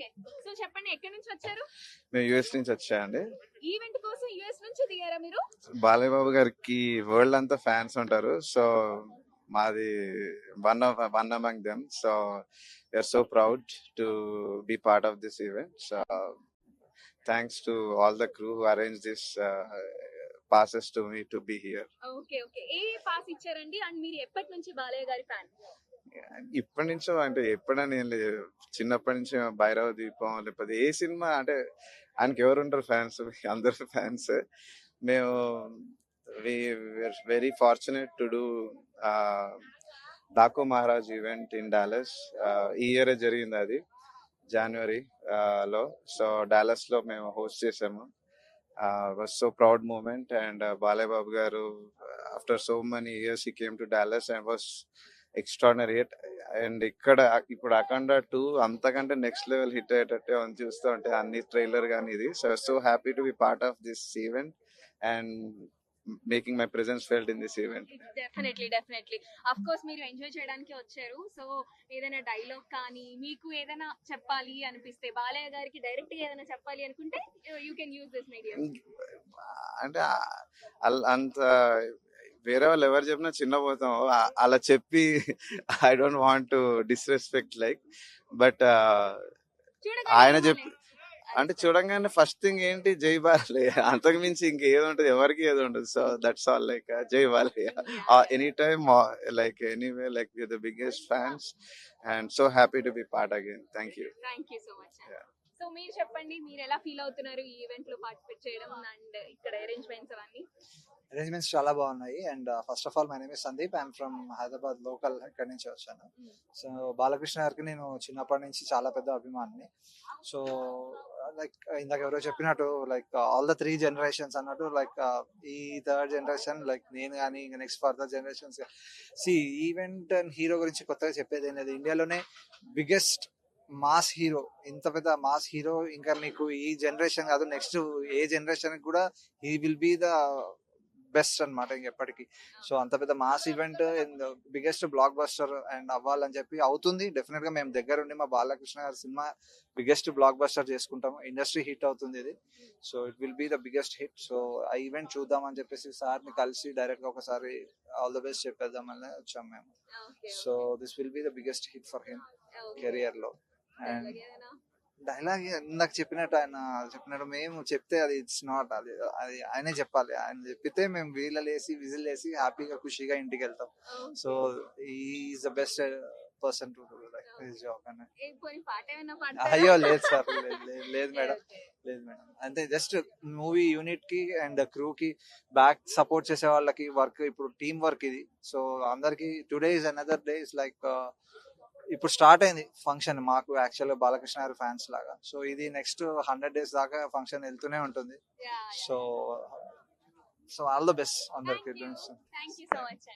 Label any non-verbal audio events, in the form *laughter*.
Okay. So చెప్పండి ఎక్కడి నుంచి వచ్చారు? మేము యుఎస్ నుంచి వచ్చాయండి ఈవెంట్ కోసం యుఎస్ నుంచి దిగారా మీరు? బాలయ్య బాబు గారికి వరల్డ్ అంతా ఫ్యాన్స్ ఉంటారు. సో మాది one of one among them so we are so proud to be part of this event so thanks to all the crew arrange this passes to me to be here okay okay A pass ఇచ్చారండి? And మీరు ఎప్పటి నుంచి బాలయ్య గారి fan ఇప్పటి నుంచో అంటే ఎప్పుడని ఏం లేదు. చిన్నప్పటి నుంచి భైరవ దీపం లేకపోతే ఏ సినిమా అంటే ఆయనకి ఎవరు ఉంటారు ఫ్యాన్స్? *laughs* అందరు ఫ్యాన్స్. మేము very fortunate to do Daaku Maharaj event in Dallas. ఈ ఇయర్ జరిగింది అది జనవరి లో. సో డాలస్లో మేము హోస్ట్ చేసాము was so proud moment and Balayya Babu గారు after so many years he came to Dallas and was extraordinary and ఇక్కడ ఇప్పుడు అఖండ టూ అంతకంటే నెక్స్ట్ లెవెల్ హిట్ అయ్యేటట్టే ఉంది చూస్తూ ఉంటే అన్ని ట్రైలర్ కానీ ఇది. So so happy to be part of this event and making my presence felt in this event definitely definitely of course మీరు ఎంజాయ్ చేయడానికి వచ్చారు. సో ఏదైనా డైలాగ్ కానీ మీకు ఏదైనా చెప్పాలి అనిపిస్తే బాలయ్య గారికి డైరెక్ట్గా ఏదైనా చెప్పాలి అనుకుంటే you can use this medium అంటే అంత వేరే వాళ్ళు ఎవరు చెప్పినా చిన్న పోతాం. అలా చెప్పి I don't want to disrespect like but ఆయన చెప్పి అంటే చూడంగానే ఫస్ట్ థింగ్ ఏంటి? జై బాలయ్య. అంతకు మించి ఇంకేది ఉంటుంది ఎవరికి ఏది ఉండదు. సో దట్స్ ఆల్ లైక్ జై Balayya. Any time like anyway like the biggest fans and so happy to be part again thank you so మీరు చెప్పండి మీరు ఎలా ఫీల్ అవుతున్నారు ఈ ఈవెంట్లో పార్టిసిపేట్ చేయడం అండ్ ఇక్కడ అరేంజ్మెంట్స్ అవన్నీ? అరేంజ్మెంట్స్ చాలా బాగున్నాయి. And first of all my name is Sandeep I'm from Hyderabad local ఇక్కడి నుంచి వచ్చాను. సో బాలకృష్ణ గారికి నేను చిన్నప్పటి నుంచి చాలా పెద్ద అభిమానిని. సో లైక్ ఇందాక ఎవరో చెప్పినట్టు like all the three generations అన్నట్టు లైక్ ఈ థర్డ్ జనరేషన్ లైక్ నేను కానీ ఇంకా next further generations see event and hero గురించి కొత్తగా చెప్పేది ఏం లేదు. ఇండియాలోనే బిగ్గెస్ట్ మాస్ హీరో. ఇంత పెద్ద మాస్ హీరో ఇంకా మీకు ఈ జనరేషన్ కాదు నెక్స్ట్ ఏ జనరేషన్ కూడా he will be the best అన్నమాట ఇంకెప్పటికీ సో అంత పెద్ద mass event biggest blockbuster and అవ్వాలని చెప్పి అవుతుంది. డెఫినెట్గా మేము దగ్గర ఉండి మా బాలకృష్ణ గారి సినిమా బిగ్గెస్ట్ బ్లాక్ బస్టర్ చేసుకుంటాము. ఇండస్ట్రీ హిట్ అవుతుంది ఇది. So it will be the biggest hit so ఆ ఈవెంట్ చూద్దాం అని చెప్పేసి సార్ని కలిసి డైరెక్ట్గా ఒకసారి ఆల్ ద బెస్ట్ చెప్పేద్దామని వచ్చాం మేము. So this will be the biggest hit for him కెరియర్లో. డైలాగ్ ఇందాక చెప్పినట్టు ఆయన చెప్పినట్టు మేము చెప్తే అది ఇట్స్ నాట్ అది అది ఆయనే చెప్పాలి. ఆయన చెప్పితే మేము వీళ్ళ లేసి విజిల్ వేసి హ్యాపీగా ఖుషిగా ఇంటికి వెళ్తాం. So is the best person to job అయ్యో లేదు సార్ లేదు *laughs* మేడం లేదు మేడం. అంతే జస్ట్ మూవీ యూనిట్కి అండ్ క్రూ కి బ్యాక్ సపోర్ట్ చేసే వాళ్ళకి వర్క్ ఇప్పుడు టీమ్ వర్క్ ఇది. సో అందరికి today is another day is like ఇప్పుడు స్టార్ట్ అయింది ఫంక్షన్ మాకు యాక్చువల్గా బాలకృష్ణ గారి ఫ్యాన్స్ లాగా. సో ఇది నెక్స్ట్ హండ్రెడ్ డేస్ దాకా ఫంక్షన్ వెళ్తూనే ఉంటుంది. So so all the best అందరికి.